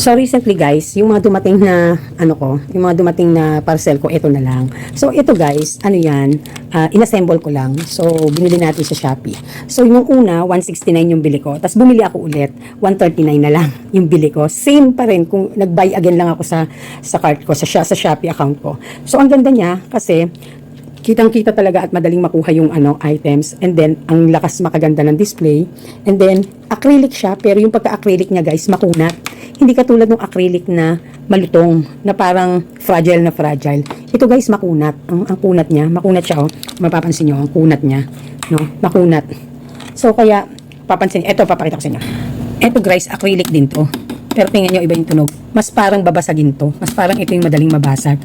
So recently guys, yung mga dumating na ano ko, yung mga dumating na parcel ko, ito na lang. So ito guys, ano yan, ah, inassemble ko lang. So binili natin sa Shopee. So yung una, 169 yung bili ko. Tapos bumili ako ulit, 139 na lang yung bili ko. Same pa rin kung nag-buy again lang ako sa sa cart ko, sa, sa Shopee account ko. So ang ganda niya kasi kitang-kita talaga at madaling makuha yung ano items. And then ang lakas makaganda ng display. And then acrylic siya. Pero yung pagka-acrylic niya guys makunat hindi katulad ng acrylic na malutong na parang fragile na fragile. Ito guys makunat. Ang, ang kunat niya makunat siya oh. Mapapansin niyo ang kunat niya no? Makunat. So kaya papansin eto papakita ko sa inyo. Eto guys acrylic din to. Pero tingnan niyo iba yung tunog. Mas parang babasagin to. Mas parang ito yung madaling mabasag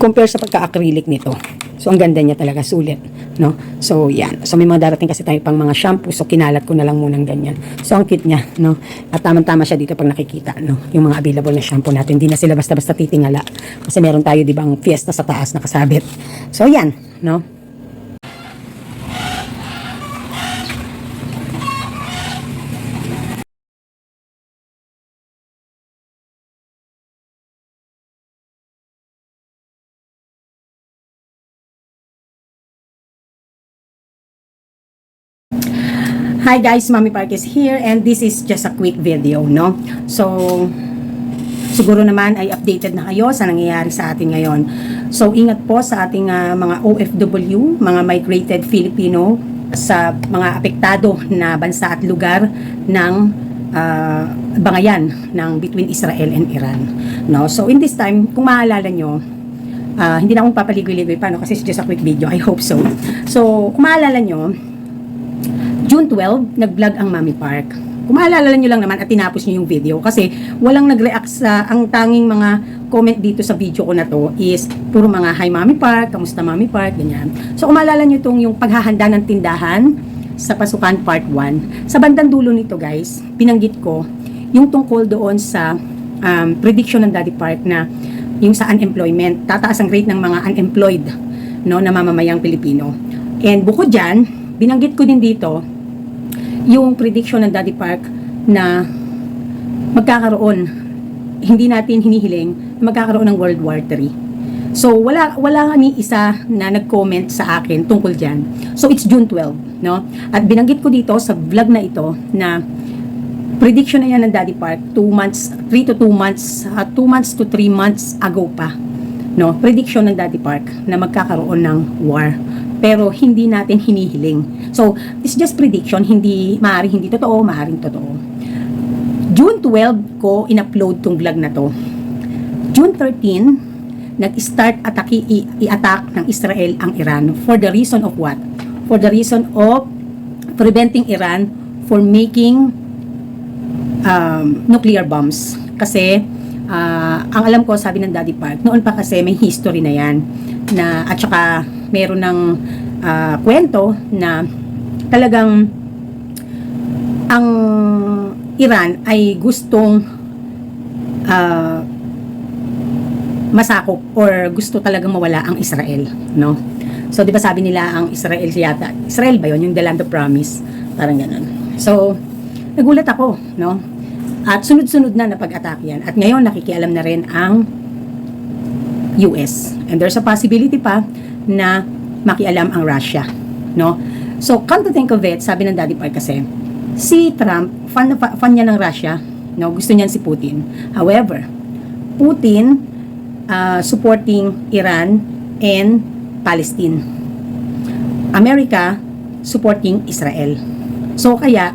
compare sa pagka-acrylic nito. So, ang ganda niya talaga, sulit. No? So, yan. So, may mga darating kasi tayo pang mga shampoo. So, kinalat ko na lang munang ganyan. So, ang cute niya. No? At tamang-tama siya dito pag nakikita. No? Yung mga available na shampoo natin. Hindi na sila basta-basta titingala. Kasi meron tayo, di ba, ang fiesta sa taas na kasabit. So, yan. No? Hi guys, Mami Park is here and this is just a quick video, no? So, siguro naman ay updated na kayo sa nangyayari sa atin ngayon. So, ingat po sa ating ah, mga OFW, mga migrated Filipino sa mga apektado na bansa at lugar ng ah, bangayan ng between Israel and Iran. No? So, in this time, kung maalala nyo, ah, hindi na akong papaligoy-ligoy paano kasi it's just a quick video. I hope so. So, kung maalala nyo, June 12, nag-vlog ang Mami Park. Kung maalala nyo lang naman at tinapos nyo yung video kasi walang nag-react sa ang tanging mga comment dito sa video ko na to is puro mga hi Mami Park, kamusta Mami Park, ganyan. So kung maalala nyo itong yung paghahanda ng tindahan sa pasukan part 1. Sa bandang dulo nito guys, pinanggit ko yung tungkol doon sa um, prediction ng Daddy Park na yung sa unemployment, tataas ang rate ng mga unemployed no, na mamamayang Pilipino. And bukod dyan, binanggit ko din dito yung prediction ng Daddy Park na magkakaroon, hindi natin hinihiling, magkakaroon ng World War III. So, wala, wala ni isa na nag-comment sa akin tungkol dyan. So, it's June 12, no? At binanggit ko dito sa vlog na ito na prediction na yan ng Daddy Park 2 months, 3 to 2 months, 2 months to 3 months ago pa. No? Prediction ng Daddy Park na magkakaroon ng war pero hindi natin hinihiling. So, it's just prediction, hindi maaaring hindi totoo, maaaring totoo. June 12 ko in-upload tong vlog na to. June 13, nag-start ataki i-attack ng Israel ang Iran for the reason of what? For the reason of preventing Iran for making um, nuclear bombs. Kasi ah, ang alam ko sabi ng Daddy Park, noon pa kasi may history na yan na at saka meron ng ah, kwento na talagang ang Iran ay gustong ah, masakop or gusto talagang mawala ang Israel, no? So, di ba sabi nila ang Israel yata, Israel ba yun? Yung the land of promise? Parang ganun. So, nagulat ako, no? At sunod-sunod na napag-attack yan. At ngayon, nakikialam na rin ang US. And there's a possibility pa na makialam ang Russia, no? So, come to think of it, sabi ng Daddy Park kasi, si Trump, fan, fan niya ng Russia, no? Gusto niyan si Putin. However, Putin uh, supporting Iran and Palestine. America supporting Israel. So kaya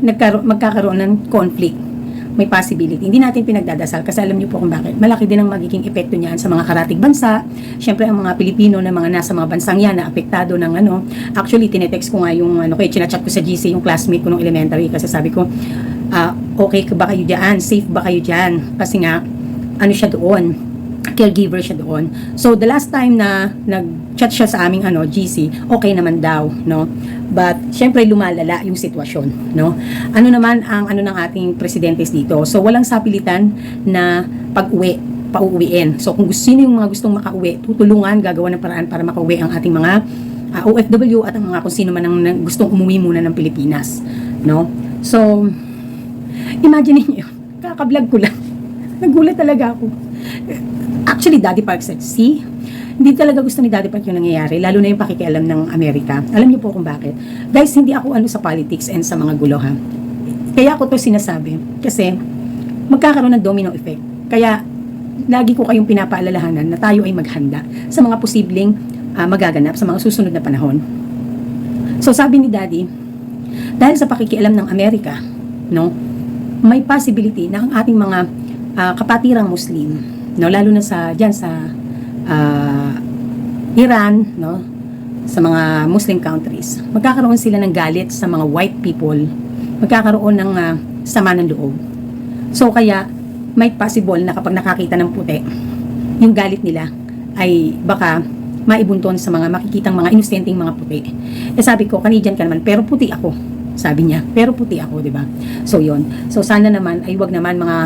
nagkaro- magkakaroon ng conflict. May possibility. Hindi natin pinagdadasal kasi alam niyo po kung bakit. Malaki din ang magiging epekto niyan sa mga karatig bansa. Siyempre ang mga Pilipino na mga nasa mga bansang yan na apektado ng ano. Actually, tinetext ko nga yung ano, kaya chinachat ko sa GC yung classmate ko nung elementary kasi sabi ko, ah, okay ka ba kayo dyan? Safe ba kayo dyan? Kasi nga, ano siya doon? caregiver siya doon. So, the last time na nag-chat siya sa aming ano, GC, okay naman daw, no? But, syempre, lumalala yung sitwasyon, no? Ano naman ang ano ng ating presidentes dito? So, walang sapilitan na pag-uwi, pauuwiin. So, kung gusto sino yung mga gustong makauwi, tutulungan, gagawa ng paraan para makauwi ang ating mga ah, OFW at ang mga kung sino man ang gustong umuwi muna ng Pilipinas, no? So, imagine niyo kakablog ko lang. Nagulat talaga ako. Actually, Daddy Park said, see, hindi talaga gusto ni Daddy Park yung nangyayari, lalo na yung pakikialam ng Amerika. Alam niyo po kung bakit. Guys, hindi ako ano sa politics and sa mga gulo ha. Kaya ako to sinasabi. Kasi, magkakaroon ng domino effect. Kaya, lagi ko kayong pinapaalalahanan na tayo ay maghanda sa mga posibleng ah, magaganap sa mga susunod na panahon. So, sabi ni Daddy, dahil sa pakikialam ng Amerika, no, may possibility na ang ating mga ah, kapatirang Muslim, no, lalo na sa diyan sa ah, Iran, no, sa mga Muslim countries, magkakaroon sila ng galit sa mga white people, magkakaroon ng ah, sama ng loob. So kaya may possible na kapag nakakita ng puti, yung galit nila ay baka maibunton sa mga makikitang mga inosenteng mga puti. Eh sabi ko, Canadian ka naman, pero puti ako. Sabi niya, pero puti ako, di ba? So yon. So sana naman ay wag naman mga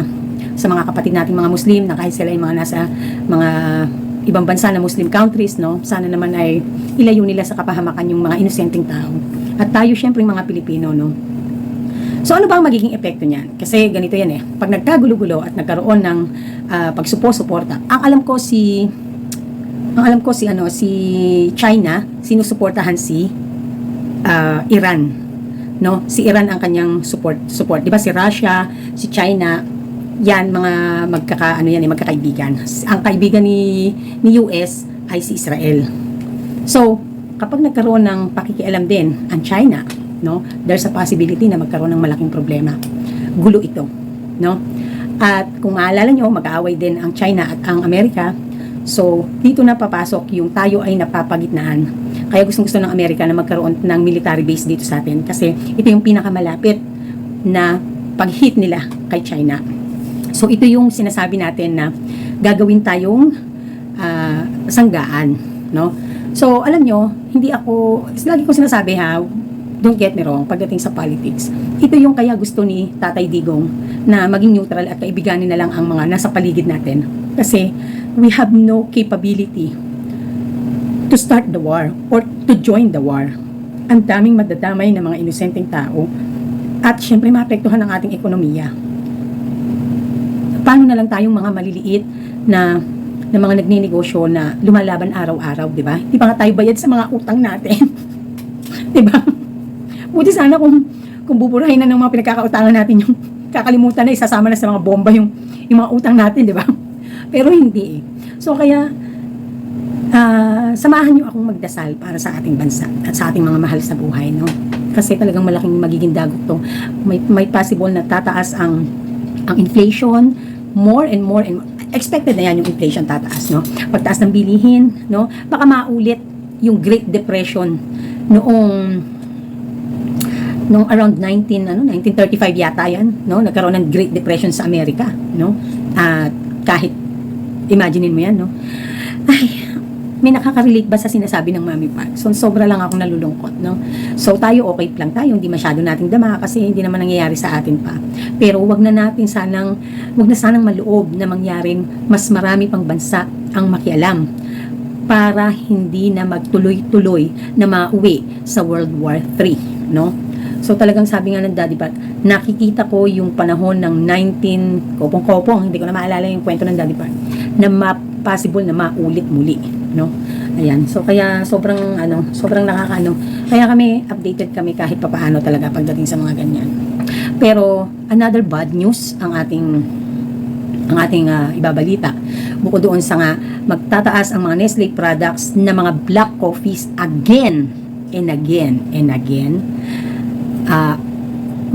sa mga kapatid nating mga Muslim na kahit sila ay mga nasa mga ibang bansa na Muslim countries, no? Sana naman ay ilayo nila sa kapahamakan yung mga inosenteng tao. At tayo syempre yung mga Pilipino, no? So ano ba ang magiging epekto niyan? Kasi ganito yan eh. Pag nagkagulo-gulo at nagkaroon ng uh, pagsupo-suporta, ang alam ko si ang alam ko si ano si China sinusuportahan si ah, Iran no si Iran ang kanyang support support di ba si Russia si China yan mga magkaka ano yan eh, magkakaibigan. Ang kaibigan ni ni US ay si Israel. So kapag nagkaroon ng pakikialam din ang China no there's a possibility na magkaroon ng malaking problema. Gulo ito no? At kung maalala nyo mag-aaway din ang China at ang Amerika. So, dito na papasok yung tayo ay napapagitnaan. Kaya gustong gusto ng Amerika na magkaroon ng military base dito sa atin kasi ito yung pinakamalapit na pag-hit nila kay China. So, ito yung sinasabi natin na gagawin tayong ah, sanggaan, no? So, alam nyo, hindi ako, lagi ko sinasabi ha, don't get me wrong, pagdating sa politics, ito yung kaya gusto ni Tatay Digong na maging neutral at kaibiganin na lang ang mga nasa paligid natin. Kasi, we have no capability to start the war or to join the war. Ang daming madadamay ng mga inosenteng tao at syempre maapektuhan ang ating ekonomiya. Paano na lang tayong mga maliliit na na mga nagninegosyo na lumalaban araw-araw, di ba? Di ba nga tayo bayad sa mga utang natin? di ba? Buti sana kung kung buburahin na ng mga pinagkakautangan natin yung kakalimutan na isasama na sa mga bomba yung yung mga utang natin, di ba? Pero hindi eh. So kaya ah, samahan niyo akong magdasal para sa ating bansa at sa ating mga mahal sa buhay, no? Kasi talagang malaking magiging dagok to. May, may possible na tataas ang ang inflation more and more and expected na yan yung inflation tataas, no? Pagtaas ng bilihin, no? Baka maulit yung Great Depression noong noong around 19 ano 1935 yata yan no nagkaroon ng Great Depression sa Amerika no at kahit imagine mo yan no ay may nakaka-relate ba sa sinasabi ng Mami Park? So, sobra lang akong nalulungkot, no? So, tayo okay lang tayo, hindi masyado nating dama kasi hindi naman nangyayari sa atin pa. Pero, wag na natin sanang, wag na sanang maloob na mangyaring mas marami pang bansa ang makialam para hindi na magtuloy-tuloy na mauwi sa World War III, no? So talagang sabi nga ng Daddy Park, nakikita ko yung panahon ng 19 kopong-kopong, hindi ko na maalala yung kwento ng Daddy Park, na ma- possible na maulit muli, no? Ayan. So kaya sobrang ano, sobrang nakakaano. Kaya kami updated kami kahit papaano talaga pagdating sa mga ganyan. Pero another bad news ang ating ang ating ah, ibabalita. Bukod doon sa nga magtataas ang mga Nestle products na mga black coffees again and again and again. Ah,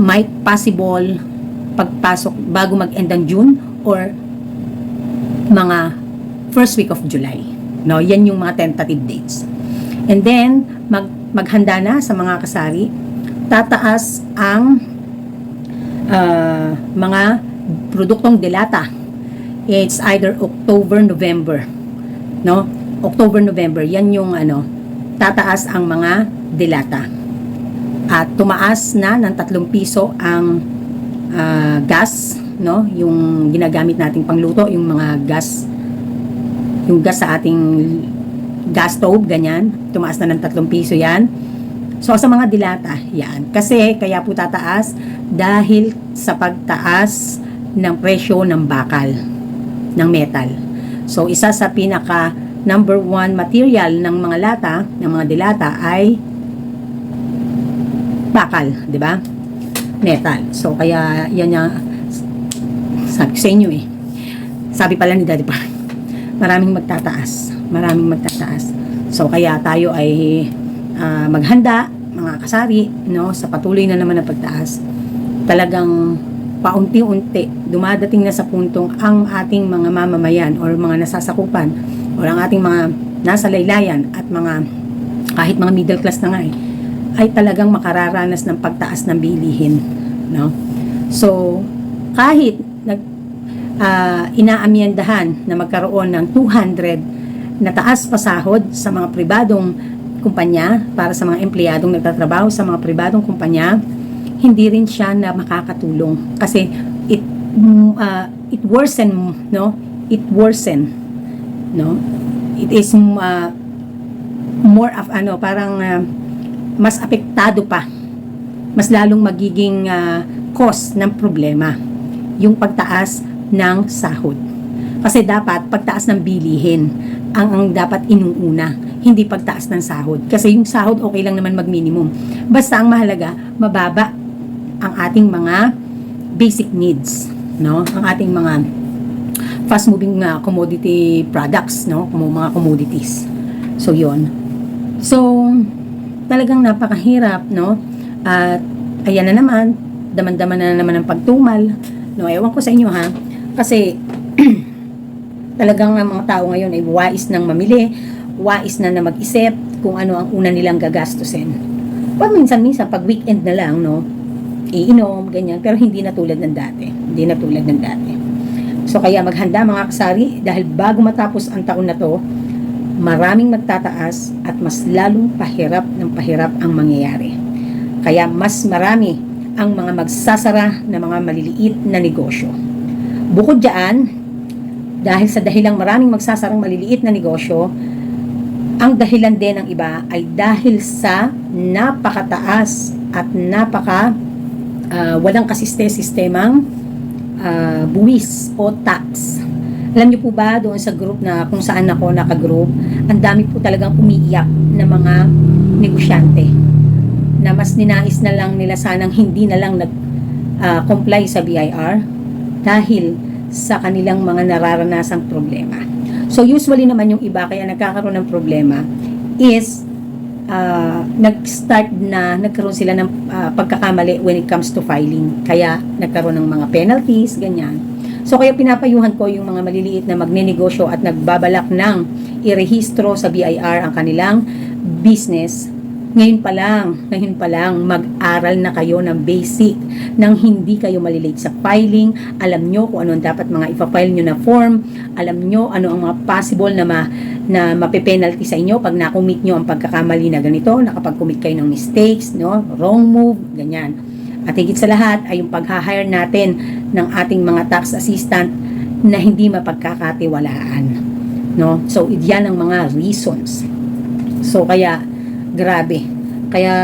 might possible pagpasok bago mag-end ng June or mga first week of July. No, yan yung mga tentative dates. And then mag maghanda na sa mga kasari. Tataas ang ah, mga produktong delata. It's either October, November. No? October, November. Yan yung ano, tataas ang mga delata. At tumaas na ng 3 piso ang ah, gas, no? Yung ginagamit nating pangluto, yung mga gas yung gas sa ating gas stove, ganyan. Tumaas na ng 3 piso yan. So, sa mga dilata, yan. Kasi, kaya po tataas dahil sa pagtaas ng presyo ng bakal, ng metal. So, isa sa pinaka number one material ng mga lata, ng mga dilata ay bakal, di ba? Metal. So, kaya yan yung sabi sa inyo eh. Sabi pala ni Daddy Park, maraming magtataas. Maraming magtataas. So, kaya tayo ay ah, maghanda, mga kasari, no, sa patuloy na naman na pagtaas. Talagang paunti-unti, dumadating na sa puntong ang ating mga mamamayan or mga nasasakupan or ang ating mga nasa laylayan at mga kahit mga middle class na nga eh, ay talagang makararanas ng pagtaas ng bilihin, no? So, kahit nag ah, inaamyendahan na magkaroon ng 200 na taas pasahod sa mga pribadong kumpanya para sa mga empleyadong nagtatrabaho sa mga pribadong kumpanya, hindi rin siya na makakatulong. Kasi it ah, it worsen no? It worsen no? It is ah, more of ano parang ah, mas apektado pa. Mas lalong magiging ah, cause ng problema. Yung pagtaas ng sahod. Kasi dapat pagtaas ng bilihin ang ang dapat inuuna hindi pagtaas ng sahod. Kasi yung sahod okay lang naman mag minimum basta ang mahalaga mababa ang ating mga basic needs no? Ang ating mga fast moving uh, commodity products no? Mga commodities. So yon so talagang napakahirap no? At ayan na naman daman-daman na naman ang pagtumal. No ewan ko sa inyo ha kasi talagang ang mga tao ngayon ay wais nang mamili wais na na mag-isip kung ano ang una nilang gagastusin pag minsan-minsan pag weekend na lang no iinom, ganyan. Pero hindi na tulad ng dati. Hindi na tulad ng dati. So, kaya maghanda mga kasari dahil bago matapos ang taon na to, maraming magtataas at mas lalong pahirap ng pahirap ang mangyayari. Kaya mas marami ang mga magsasara na mga maliliit na negosyo. Bukod dyan, dahil sa dahilang maraming magsasarang maliliit na negosyo, ang dahilan din ng iba ay dahil sa napakataas at napaka ah, walang kasiste-sistemang ah, buwis o tax. Alam niyo po ba doon sa group na kung saan ako nakagroup, ang dami po talagang umiiyak na mga negosyante na mas ninais na lang nila sanang hindi na lang nag-comply sa BIR dahil sa kanilang mga nararanasang problema. So usually naman yung iba kaya nagkakaroon ng problema is uh, nag-start na nagkaroon sila ng uh, pagkakamali when it comes to filing. Kaya nagkaroon ng mga penalties, ganyan. So kaya pinapayuhan ko yung mga maliliit na magnenegosyo at nagbabalak ng irehistro sa BIR ang kanilang business. Ngayon pa lang, ngayon pa lang, mag-aral na kayo ng basic nang hindi kayo malilate sa filing. Alam nyo kung ano ang dapat mga ipa-file nyo na form. Alam nyo ano ang mga possible na, ma, na mape-penalty sa inyo pag nakumit nyo ang pagkakamali na ganito, nakapag-commit kayo ng mistakes, no? wrong move, ganyan. At higit sa lahat ay yung pag-hire natin ng ating mga tax assistant na hindi mapagkakatiwalaan. No? So, yan ang mga reasons. So, kaya, grabe. Kaya,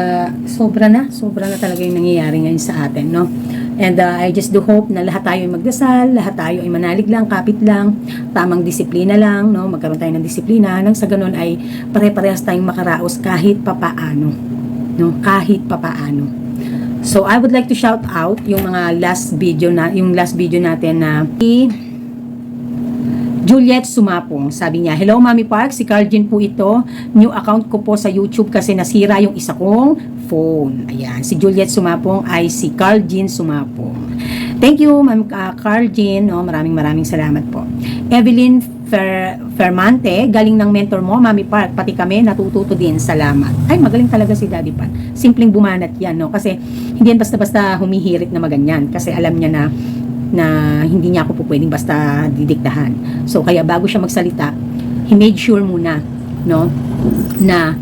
sobra na. Sobra na talaga yung nangyayari ngayon sa atin, no? And uh, I just do hope na lahat tayo ay magdasal, lahat tayo ay manalig lang, kapit lang, tamang disiplina lang, no? Magkaroon tayo ng disiplina. Nang sa ganun ay pare-parehas tayong makaraos kahit papaano. No? Kahit papaano. So, I would like to shout out yung mga last video na, yung last video natin na Juliet Sumapong. Sabi niya, Hello Mami Park, si Carl Jean po ito. New account ko po sa YouTube kasi nasira yung isa kong phone. Ayan, si Juliet Sumapong ay si Carl Jean Sumapong. Thank you, Ma'am uh, Carl Jean. No, maraming maraming salamat po. Evelyn Fer Fermante, galing ng mentor mo, Mami Park, pati kami natututo din. Salamat. Ay, magaling talaga si Daddy Pat. Simpleng bumanat yan, no? Kasi hindi yan basta-basta humihirit na maganyan. Kasi alam niya na na hindi niya ako po pwedeng basta didiktahan. So, kaya bago siya magsalita, he made sure muna, no, na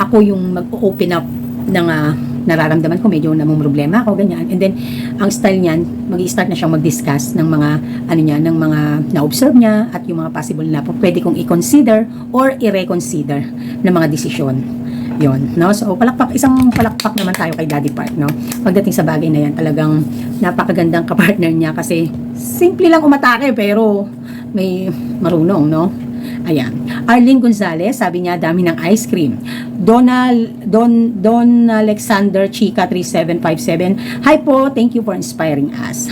ako yung mag-open up ng ah, nararamdaman ko, medyo namang problema ako, ganyan. And then, ang style niyan, mag-start na siyang mag-discuss ng mga, ano niya, ng mga na-observe niya at yung mga possible na po pwede kong i-consider or i-reconsider ng mga desisyon. Yon, no? So, palakpak, isang palakpak naman tayo kay Daddy Park, no? Pagdating sa bagay na yan, talagang napakagandang kapartner niya kasi simple lang umatake pero may marunong, no? Ayan. Arlene Gonzalez, sabi niya, dami ng ice cream. Donald, Don, Don Alexander Chica 3757. Hi po, thank you for inspiring us.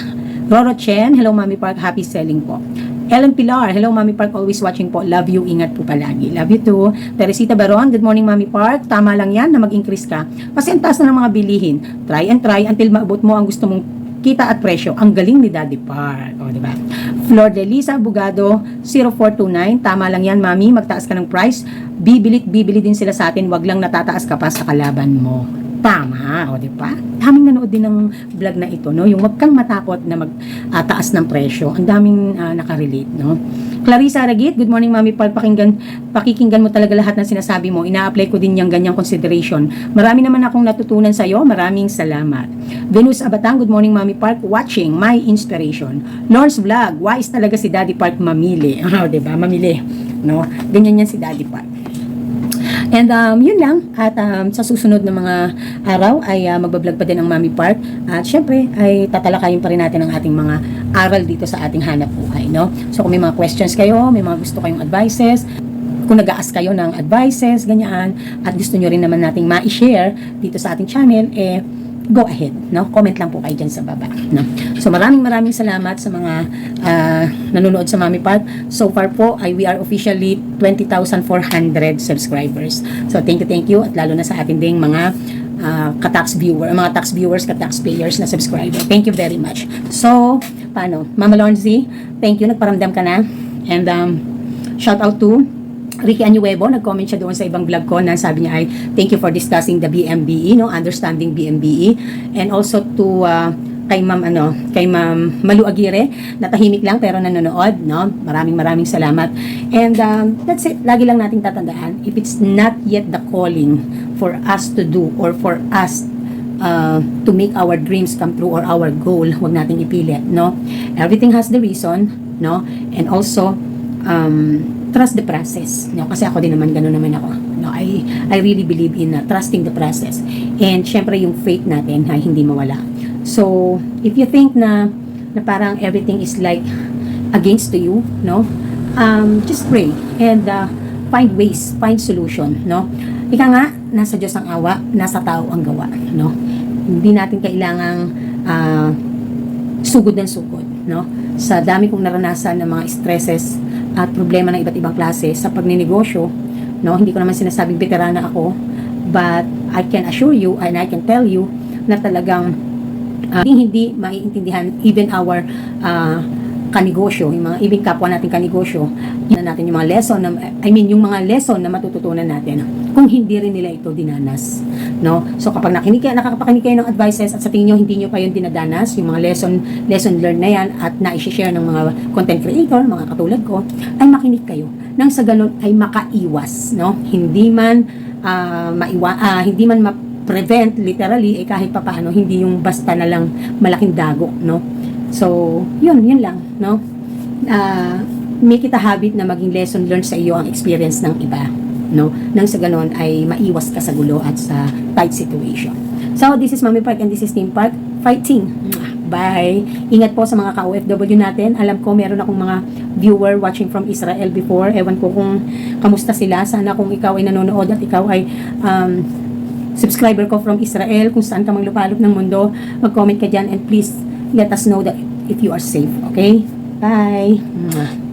Roro Chen, hello Mami Park, happy selling po. Ellen Pilar, hello Mami Park, always watching po. Love you, ingat po palagi. Love you too. Teresita Baron, good morning Mami Park. Tama lang yan na mag-increase ka. Kasi ang taas na ng mga bilihin. Try and try until maabot mo ang gusto mong kita at presyo. Ang galing ni Daddy Park. O, di ba? Flor de Lisa Bugado, 0429. Tama lang yan, Mami. Magtaas ka ng price. Bibilit, bibili din sila sa atin. Wag lang natataas ka pa sa kalaban mo. Tama, o di ba? Daming nanood din ng vlog na ito, no? Yung wag kang matakot na magtaas ng presyo. Ang daming ah, nakarelate, no? Clarissa Aragit, good morning Mami Park. Pakinggan, pakikinggan mo talaga lahat ng sinasabi mo. Ina-apply ko din yung ganyang consideration. Marami naman akong natutunan sa iyo. Maraming salamat. Venus Abatang, good morning Mami Park. Watching my inspiration. Lawrence Vlog, wise talaga si Daddy Park mamili. Oh, 'di ba? Mamili, no? Ganyan yan si Daddy Park. And um, yun lang. At um, sa susunod na mga araw ay uh, magbablog pa din ang Mami Park. At syempre ay tatalakayin pa rin natin ang ating mga aral dito sa ating hanap buhay. No? So kung may mga questions kayo, may mga gusto kayong advices, kung nag-aas kayo ng advices, ganyan, at gusto nyo rin naman nating ma-share dito sa ating channel, eh, go ahead, no? Comment lang po kayo dyan sa baba, no? So, maraming maraming salamat sa mga ah, nanonood sa Mami Park. So far po, ay we are officially 20,400 subscribers. So, thank you, thank you. At lalo na sa ating ding mga ah, ka-tax viewer, mga tax viewers, ka-tax payers na subscriber. Thank you very much. So, paano? Mama Lonzi, thank you. Nagparamdam ka na. And um, shout out to Ricky Anuevo, nag-comment siya doon sa ibang vlog ko na sabi niya ay thank you for discussing the BMBE, no, understanding BMBE and also to uh, kay Ma'am ano, kay Ma'am Malu Aguirre, natahimik lang pero nanonood, no? Maraming maraming salamat. And um, that's it. Lagi lang nating tatandaan, if it's not yet the calling for us to do or for us uh, to make our dreams come true or our goal, huwag nating ipilit, no? Everything has the reason, no? And also um, trust the process, no? Kasi ako din naman ganoon naman ako. No, I I really believe in uh, trusting the process. And syempre yung faith natin ay hindi mawala. So, if you think na na parang everything is like against to you, no? Um, just pray and uh, find ways, find solution, no? Ika nga, nasa Diyos ang awa, nasa tao ang gawa, no? Hindi natin kailangang uh, sugod ng sugod, no? Sa dami kong naranasan ng mga stresses at problema ng iba't ibang klase sa pagninegosyo, no? Hindi ko naman sinasabing veterana ako, but I can assure you and I can tell you na talagang uh, hindi maiintindihan even our uh, kanegosyo, yung mga ibig kapwa natin kanegosyo, na natin yung mga lesson, na, I mean, yung mga lesson na matututunan natin kung hindi rin nila ito dinanas. No? So, kapag nakinig kayo, nakakapakinig kayo ng advices at sa tingin nyo, hindi nyo pa yun dinadanas, yung mga lesson, lesson learned na yan at na-share ng mga content creator, mga katulad ko, ay makinig kayo. Nang sa ganun ay makaiwas. No? Hindi man uh, maiwa, uh, hindi man ma prevent literally eh kahit papaano hindi yung basta na lang malaking dago no so yun yun lang no uh, make it a habit na maging lesson learned sa iyo ang experience ng iba no nang sa ganon ay maiwas ka sa gulo at sa tight situation so this is Mami Park and this is Team Park fighting bye ingat po sa mga ka-OFW natin alam ko meron akong mga viewer watching from Israel before ewan ko kung kamusta sila sana kung ikaw ay nanonood at ikaw ay um, subscriber ko from Israel, kung saan ka mang lupalop ng mundo, mag-comment ka dyan and please let us know that if you are safe, okay? Bye! Mwah.